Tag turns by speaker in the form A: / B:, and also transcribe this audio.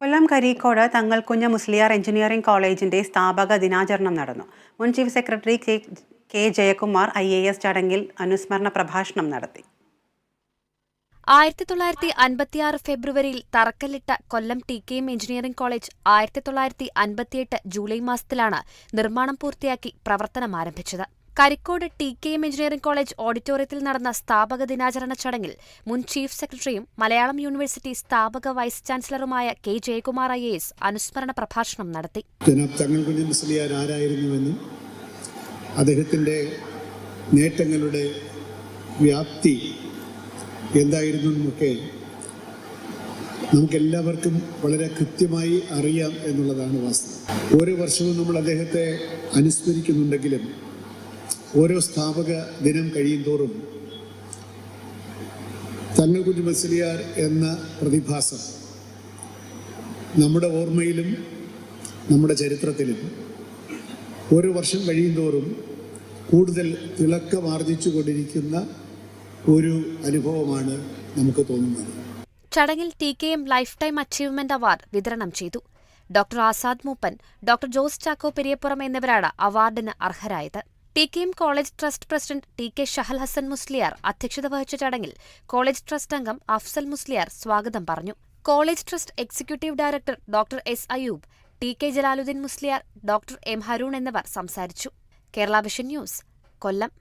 A: കൊല്ലം കരീക്കോട് തങ്ങൾക്കുഞ്ഞ് Musliyar engineering കോളേജിന്റെ സ്ഥാപക ദിനാചരണം നടന്നു. മുൻ chief secretary K K Jayakumar I A S ചടങ്ങിൽ അനുസ്മരണ പ്രഭാഷണം നടത്തി.
B: ആയിരത്തി തൊള്ളായിരത്തി അൻപത്തിയാറ് ഫെബ്രുവരിയിൽ തറക്കല്ലിട്ട Kollam T K M engineering college ആയിരത്തി തൊള്ളായിരത്തി അൻപത്തിയെട്ട് ജൂലൈ മാസത്തിലാണ് നിർമ്മാണം പൂർത്തിയാക്കി പ്രവർത്തനം ആരംഭിച്ചത്. Karikode T K M engineering college ഓഡിറ്റോറിയത്തിൽ നടന്ന സ്ഥാപക ദിനാചരണ ചടങ്ങിൽ മുൻ ചീഫ് സെക്രട്ടറിയും മലയാളം യൂണിവേഴ്സിറ്റി സ്ഥാപക വൈസ് ചാൻസലറുമായ കെ ജയകുമാർ ഐ എസ് അനുസ്മരണ പ്രഭാഷണം നടത്തി.
C: ജനാബ് മുസ്ലിയാർ ആരായിരുന്നുവെന്നും നേട്ടങ്ങളുടെ വ്യാപ്തി എന്തായിരുന്നു എന്നൊക്കെ നമുക്കെല്ലാവർക്കും വളരെ കൃത്യമായി അറിയാം എന്നുള്ളതാണ് വാസ്തവം. ഓരോ വർഷവും നമ്മൾ അദ്ദേഹത്തെ അനുസ്മരിക്കുന്നുണ്ടെങ്കിലും ഓരോ സ്ഥാപക ദിനം കഴിയും തോറും തങ്ങൾകുഞ്ഞ് മുസ്ലിയാർ എന്ന പ്രതിഭാസം നമ്മുടെ ഓർമ്മയിലും നമ്മുടെ ചരിത്രത്തിലും ഓരോ വർഷം കഴിയും തോറും കൂടുതൽ തിളക്കമാർജിച്ചു കൊണ്ടിരിക്കുന്ന ഒരു അനുഭവമാണ് നമുക്ക് തോന്നുന്നത്.
B: ചടങ്ങിൽ T K M lifetime achievement award വിതരണം ചെയ്തു. ഡോക്ടർ ആസാദ് മൂപ്പൻ ഡോക്ടർ ജോസ് ചാക്കോ പെരിയപ്പുറം എന്നിവരാണ് അവാർഡിന് അർഹരായത്. T K M college trust president T K Shahal Hasan Musliyar അധ്യക്ഷത വഹിച്ച ചടങ്ങിൽ കോളേജ് ട്രസ്റ്റ് അംഗം അഫ്സൽ മുസ്ലിയാർ സ്വാഗതം പറഞ്ഞു. College trust executive director doctor S Ayoob T K Jalaluddin Musliyar doctor M Haroon എന്നിവർ സംസാരിച്ചു. Kerala vision news Kollam.